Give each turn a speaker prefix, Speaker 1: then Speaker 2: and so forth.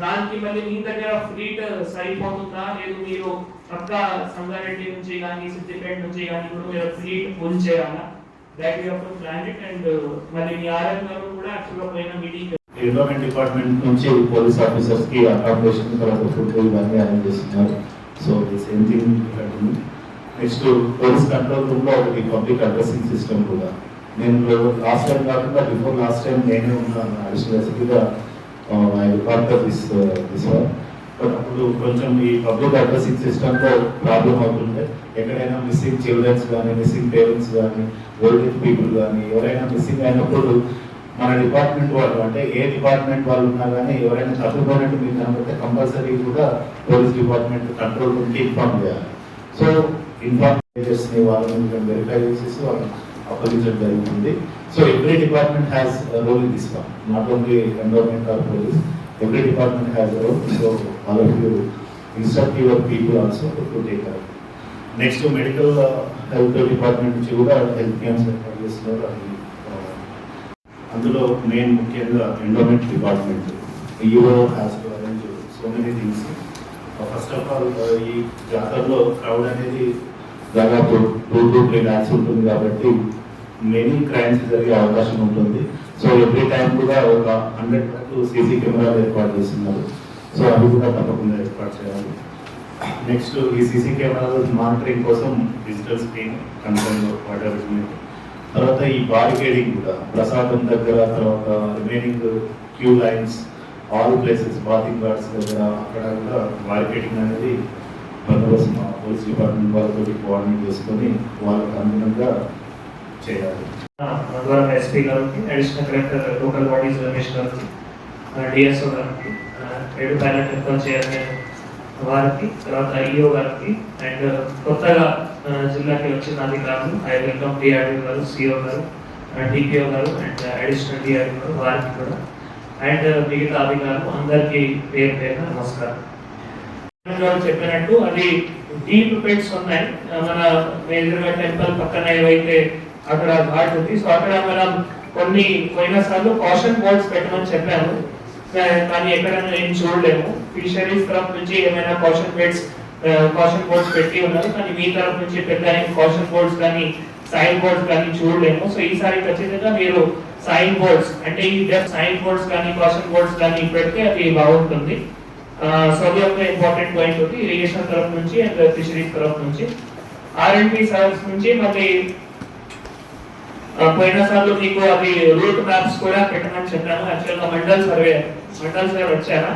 Speaker 1: దానికి మళ్ళీ మీ దగ్గర ఫ్లీట్ సరిపోతుందా లేదు మీరు పక్క సంగారెడ్డి నుంచి కానీ సిద్దిపేట నుంచి కానీ కూడా మీరు ఫ్లీట్ ఫుల్ చేయాలా? That you to plan it and మళ్ళీ మీ ఆర్ఎం గారు కూడా యాక్చువల్గా పోయిన మీటింగ్
Speaker 2: ఎన్విరాన్మెంట్ డిపార్ట్మెంట్ నుంచి పోలీస్ ఆఫీసర్స్కి అకామిడేషన్ తర్వాత ఫుడ్ ఇవన్నీ అరేంజ్ చేస్తున్నారు. So the same thing next police control రూమ్లో ఒకటి పబ్లిక్ అడ్రసింగ్ సిస్టమ్ కూడా. నేను లాస్ట్ టైం కాకుండా బిఫోర్ లాస్ట్ టైం నేనే ఉన్నాను. అడిషనల్ ఎస్పీగా I record this this one but అప్పుడు కొంచెం ఈ పబ్లిక్ అడ్రసింగ్ సిస్టమ్లో ప్రాబ్లం అవుతుండే ఎక్కడైనా మిస్సింగ్ చిల్డ్రన్స్ కానీ మిస్సింగ్ పేరెంట్స్ కానీ ఓల్డ్ ఏజ్ పీపుల్ కానీ ఎవరైనా మిస్సింగ్ అయినప్పుడు మన డిపార్ట్మెంట్ వాళ్ళు అంటే ఏ డిపార్ట్మెంట్ వాళ్ళు ఉన్నా కానీ ఎవరైనా తప్పిపోయినట్టు మీకు కనబడితే కంపల్సరీ కూడా పోలీస్ డిపార్ట్మెంట్ కంట్రోల్ రూమ్కి ఇన్ఫార్మ్ చేయాలి. సో ఇన్ఫార్మ్ని వాళ్ళని వెరిఫై చేసేసి వాళ్ళని అప్పగించడం జరుగుతుంది. So every department has role in this one not only environment or police every department has role so all of you instruct your people also to take care next medical health department నుంచి కూడా health camps ఏర్పాటు చేస్తున్నారు అది అందులో main ముఖ్యంగా endowment department EO has to arrange so many things first of all ఈ జాతరలో crowd అనేది దాదాపు టూ టూ త్రీ ల్యాక్స్ ఉంటుంది కాబట్టి మెనీ క్రైమ్స్ జరిగే అవకాశం ఉంటుంది. సో ఎవ్రీ టైం కూడా ఒక హండ్రెడ్ వరకు సీసీ కెమెరాలు ఏర్పాటు చేస్తున్నారు. సో అవి కూడా తప్పకుండా ఏర్పాటు చేయాలి. నెక్స్ట్ ఈ సీసీ కెమెరాల మానిటరింగ్ కోసం డిజిటల్ స్క్రీన్ కంట్రోల్ వాడబడుతుంది తర్వాత ఈ బారికేడింగ్ కూడా ప్రసాదం దగ్గర తర్వాత remaining queue lines all places bathing guards దగ్గర అక్కడ కూడా బారికేడింగ్ అనేది బందోబస్తు పోలీస్ డిపార్ట్మెంట్ వాళ్ళతో కోఆర్డినేట్ చేసుకొని వాళ్ళకి అనుగుణంగా చేయాలి.
Speaker 1: ద్వారా ఎస్పీ గారికి additional collector local bodies Ramesh గారికి డిఎస్ఓ గారికి రెడ్ పైలట్ టెంపుల్ చైర్మన్ వారికి తర్వాత ఐఓ గారికి అండ్ కొత్తగా జిల్లాకి వచ్చిన అధికారులు I welcome DRD garu CO garu DPO garu and additional DRD garu వారికి కూడా. అండ్ మిగతా అధికారులు అందరికీ పేరు పేరు నమస్కారం. చెప్పినట్టు అది డీప్ పెట్స్ ఉన్నాయి. మన మేజర్గా టెంపుల్ పక్కన ఏవైతే అక్కడ ఘాట్ ఉంది సో అక్కడ మనం కొన్ని పోయినసార్లు కాషన్ బోర్డ్స్ పెట్టమని చెప్పాము. కానీ ఎక్కడ నేను చూడలేము. ఫిషరీస్ తరఫు నుంచి ఏమైనా కాషన్ బెడ్స్ కాషన్ బోర్డ్స్ పెట్టి ఉన్నారు. కానీ మీ తరఫు నుంచి పెద్ద కాషన్ బోర్డ్స్ కానీ సైన్ బోర్డ్స్ కానీ చూడలేము. సో ఈసారి ఖచ్చితంగా మీరు సైన్ బోర్డ్స్ అంటే ఈ డెఫ్ సైన్ బోర్డ్స్ కానీ కాషన్ బోర్డ్స్ కానీ పెడితే అది బాగుంటుంది. సో అది ఒక ఇంపార్టెంట్ పాయింట్ ఉంది ఇరిగేషన్ తరఫు నుంచి అండ్ ఫిషరీస్ తరఫు నుంచి. ఆర్ఎండ్పి సర్వీస్ నుంచి మళ్ళీ పోయినసార్లు మీకు అవి రూట్ మ్యాప్స్ కూడా పెట్టమని చెప్పాను. యాక్చువల్గా మండల్ సర్వే మండల్ సర్వే వచ్చారా